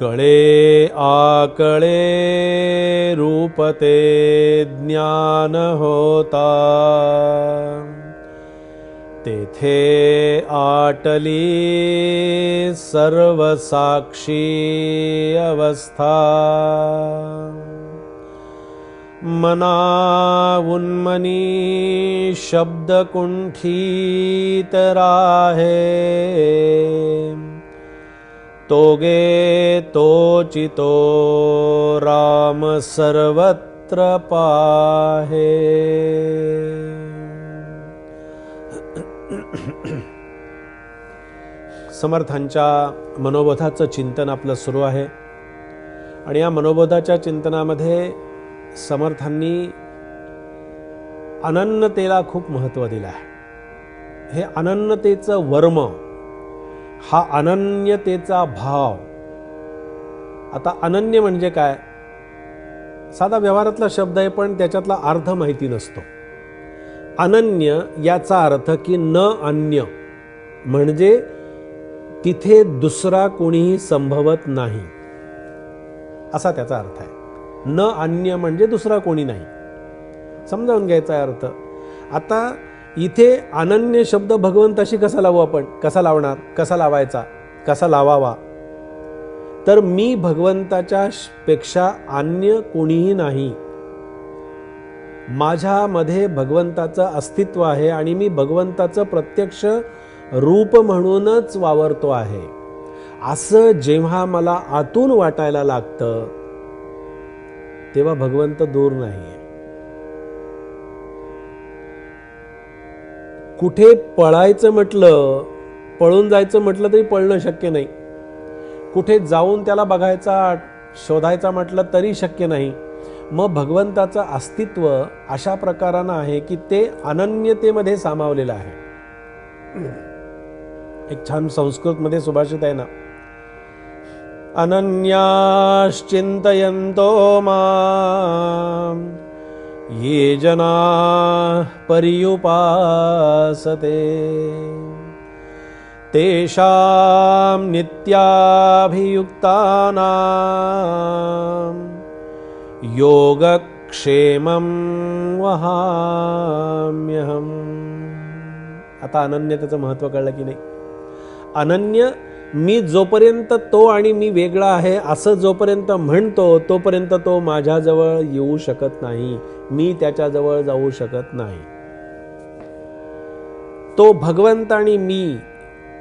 कळे आकळे रूपते ज्ञान होता। तेथे आटली सर्व साक्षी अवस्था। मना उन्मनी शब्द कुंठित राहे तोगे तोचितो राम सर्वत्र पाहे। समर्थांच्या मनोबोधाचं चिंतन आपलं सुरू आहे. आणि या मनोबोधाच्या चिंतनामध्ये समर्थांनी अनन्यतेला खूप महत्त्व दिलं आहे. हे अनन्यतेचं वर्म हा अनन्यतेचा भाव. आता अनन्य म्हणजे काय? साधा व्यवहारातला शब्द आहे पण त्याच्यातला अर्थ माहिती नसतो. अनन्य याचा अर्थ की न अन्य. म्हणजे तिथे दुसरा कोणीही संभवत नाही. असा त्याचा अर्थ आहे. न अन्य म्हणजे दुसरा कोणी नाही. समजावून घ्यायचा अर्थ. आता इथे अनन्य शब्द भगवंताशी कसा लावू आपण? कसा लावणार? कसा लावायचा? कसा लावावा? तर मी भगवंताच्या पेक्षा अन्य कोणीही नाही. माझ्यामध्ये भगवंताचं अस्तित्व आहे आणि मी भगवंताचं प्रत्यक्ष रूप म्हणूनच वावरतो आहे. असं जेव्हा मला आतून वाटायला लागतं तेव्हा भगवंत दूर नाही कुठे पळायचं म्हटलं पळून जायचं म्हटलं तरी पळणं शक्य नाही. कुठे जाऊन त्याला बघायचा शोधायचा म्हटलं तरी शक्य नाही. मग भगवंताचं अस्तित्व अशा प्रकारानं आहे की ते अनन्यतेमध्ये सामावलेलं आहे. एक छान संस्कृतमध्ये सुभाषित आहे ना. अनन्याश्चिंतयंतो मा ये जना पर्युपासते। तेषां नित्याभियुक्तानां योगक्षेमं वहाम्यहम्। आता अनन्यतेचं महत्त्व कळलं की नाही। अनन्य मी जोपर्यंत तो आणि मी वेगळा आहे असं जोपर्यंत म्हणतो तोपर्यंत तो माझ्याजवळ येऊ शकत नाही. मी त्याच्याजवळ जाऊ शकत नाही. तो भगवंत आणि मी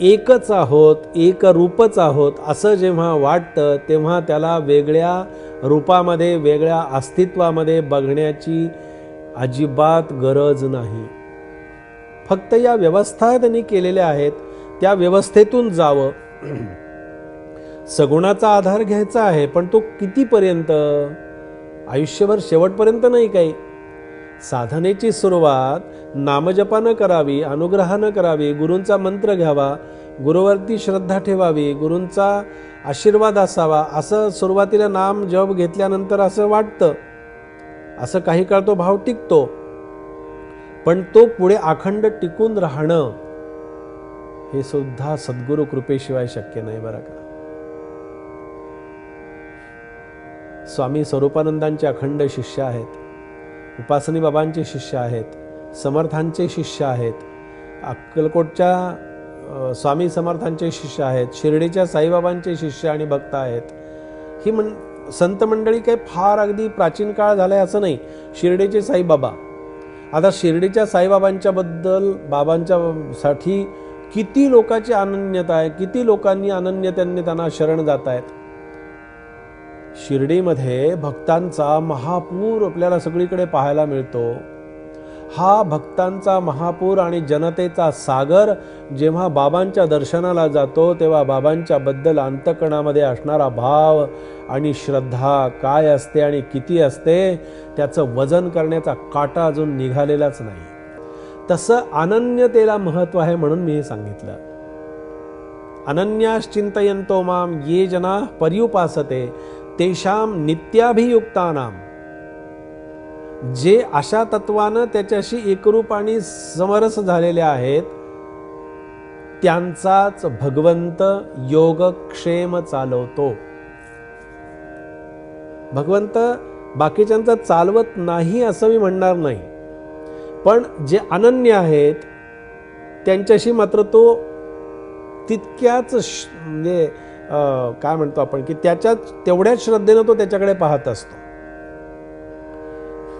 एकच आहोत एक रूपच आहोत असं जेव्हा वाटतं तेव्हा त्याला वेगळ्या रूपामध्ये वेगळ्या अस्तित्वामध्ये बघण्याची अजिबात गरज नाही. फक्त या व्यवस्था त्यांनी केलेल्या आहेत त्या व्यवस्थेतून जावं. सगुणाचा आधार घ्यायचा आहे पण तो कितीपर्यंत? आयुष्यभर शेवटपर्यंत नाही काही. साधनेची सुरुवात नामजपानं करावी अनुग्रहानं करावी गुरूंचा मंत्र घ्यावा गुरुवरती श्रद्धा ठेवावी गुरूंचा आशीर्वाद असावा असं सुरुवातीला नाम जप घेतल्यानंतर असं वाटतं. असं काही काळ तो भाव टिकतो. पण तो पुढे अखंड टिकून राहणं हे सुद्धा सद्गुरु कृपेशिवाय शक्य नाही बरं का? स्वामी स्वरूपानंदांचे अखंड शिष्य आहेत उपासनी बाबांचे शिष्य आहेत समर्थांचे शिष्य आहेत अक्कलकोटच्या स्वामी समर्थांचे शिष्य आहेत शिर्डीच्या साईबाबांचे शिष्य आणि भक्त आहेत. ही मन संत मंडळी काही फार अगदी प्राचीन काळ झालाय असं नाही. शिर्डीचे साईबाबा. आता शिर्डीच्या साईबाबांच्याबद्दल बाबांच्यासाठी बाबांच्या साठी किती लोकांची अनन्यता आहे किती लोकांनी अनन्यतेने त्यांना शरण जात आहेत शिर्डीमध्ये भक्तांचा महापूर आपल्याला सगळीकडे पाहायला मिळतो. हा भक्तांचा महापूर आणि जनतेचा सागर जेव्हा बाबांच्या दर्शनाला जातो तेव्हा बाबांच्या बद्दल अंतकणामध्ये असणारा भाव आणि श्रद्धा काय असते आणि किती असते त्याचं वजन करण्याचा काटा अजून निघालेलाच नाही. तसं अनन्यतेला महत्त्व आहे म्हणून मी हे सांगितलं. अनन्याश्चिंतयंतो माम ये जना पर्युपासते तेषाम नित्याभियुक्तानाम जे अशा तत्वानं त्याच्याशी एकरूप आणि समरस झालेले आहेत त्यांचाच भगवंत योगक्षेम चालवतो. भगवंत बाकीच्यांचा चालवत नाही असं मी म्हणणार नाही. पण जे अनन्य आहेत त्यांच्याशी मात्र तो तितक्याच म्हणजे काय म्हणतो आपण की त्याच्याच तेवढ्याच श्रद्धेनं तो त्याच्याकडे पाहत असतो.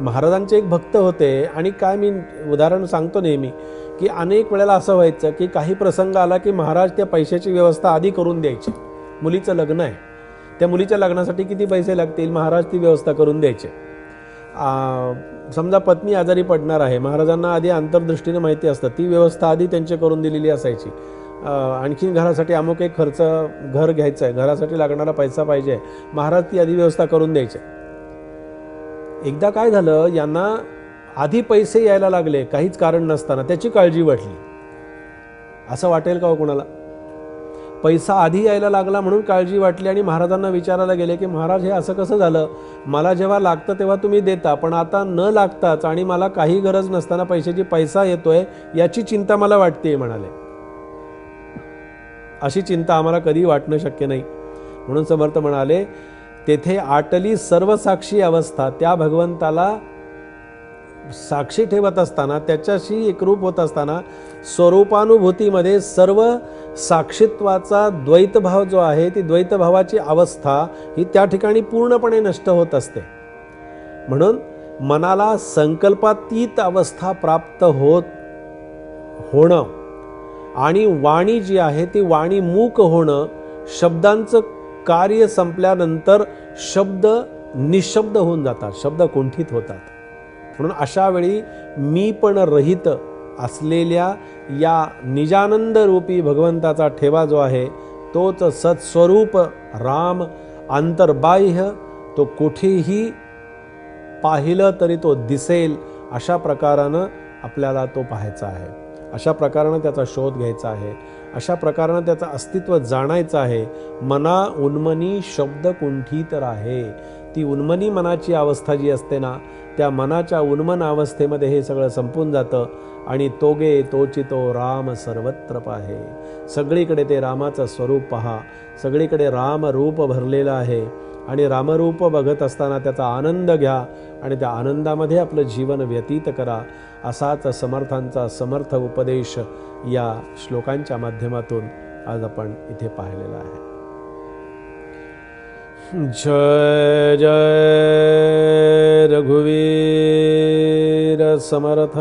महाराजांचे एक भक्त होते आणि काय मी उदाहरण सांगतो नेहमी की अनेक वेळेला असं व्हायचं की काही प्रसंग आला की महाराज त्या पैशाची व्यवस्था आधी करून द्यायची. मुलीचं लग्न आहे. त्या मुलीच्या लग्नासाठी किती पैसे लागतील? महाराज ती व्यवस्था करून द्यायचे. समजा पत्नी आजारी पडणार आहे महाराजांना आधी अंतर्दृष्टीने माहिती असतं. ती व्यवस्था आधी त्यांची करून दिलेली असायची. आणखीन घरासाठी अमुक एक खर्च घर घ्यायचं आहे घरासाठी लागणारा पैसा पाहिजे. महाराज ती आधी व्यवस्था करून द्यायचे. एकदा काय झालं यांना आधी पैसे यायला लागले काहीच कारण नसताना त्याची काळजी वाटली. असं वाटेल का हो कोणाला? पैसा आधी यायला लागला म्हणून काळजी वाटली आणि महाराजांना विचारायला गेले की महाराज हे असं कसं झालं? मला जेव्हा लागतं तेव्हा तुम्ही देता पण आता न लागताच आणि मला काही गरज नसताना पैशाची पैसा येतोय याची चिंता मला वाटते म्हणाले. अशी चिंता आम्हाला कधी वाटणं शक्य नाही. म्हणून समर्थ म्हणाले तेथे आटली सर्वसाक्षी अवस्था त्या भगवंताला साक्षी ठेवत असताना त्याच्याशी एकरूप होत असताना स्वरूपानुभूतीमध्ये सर्व साक्षित्वाचा द्वैतभाव जो आहे ती द्वैतभावाची अवस्था ही त्या ठिकाणी पूर्णपणे नष्ट होत असते. म्हणून मनाला संकल्पातीत अवस्था प्राप्त होत होणं आणि वाणी जी आहे ती वाणी मूक होणं शब्दांचं कार्य संपल्यानंतर शब्द निशब्द होऊन जातात शब्द कुंठित होतात. म्हणून अशा वेळी मी पण रहित असलेल्या या निजानंद रूपी भगवंताचा ठेवा जो आहे तोच सत्स्वरूप राम अंतर्बाह्य तो कुठेही पाहिलं तरी तो दिसेल अशा प्रकारानं आपल्याला तो पाहायचा आहे. अशा प्रकारानं त्याचा शोध घ्यायचा आहे. अशा प्रकारानं त्याचं अस्तित्व जाणायचं आहे. मना उन्मनी शब्द कुंठी तर आहे ती उन्मनी मनाची अवस्था जी असते ना त्या मनाच्या उन्मन अवस्थेमध्ये हे सगळं संपून जातं आणि तोगे तोचितो राम सर्वत्र पाहे. सगळीकडे ते रामाचं स्वरूप पहा. सगळीकडे राम रूप भरलेलं आहे. आणि रामरूप बघत असताना त्याचा आनंद घ्या आणि त्या आनंदामध्ये आपलं जीवन व्यतीत करा असाच समर्थांचा समर्थ उपदेश या श्लोकांच्या माध्यमातून आज आपण इथे पाहिलेला आहे. जय जय रघुवीर समर्थ।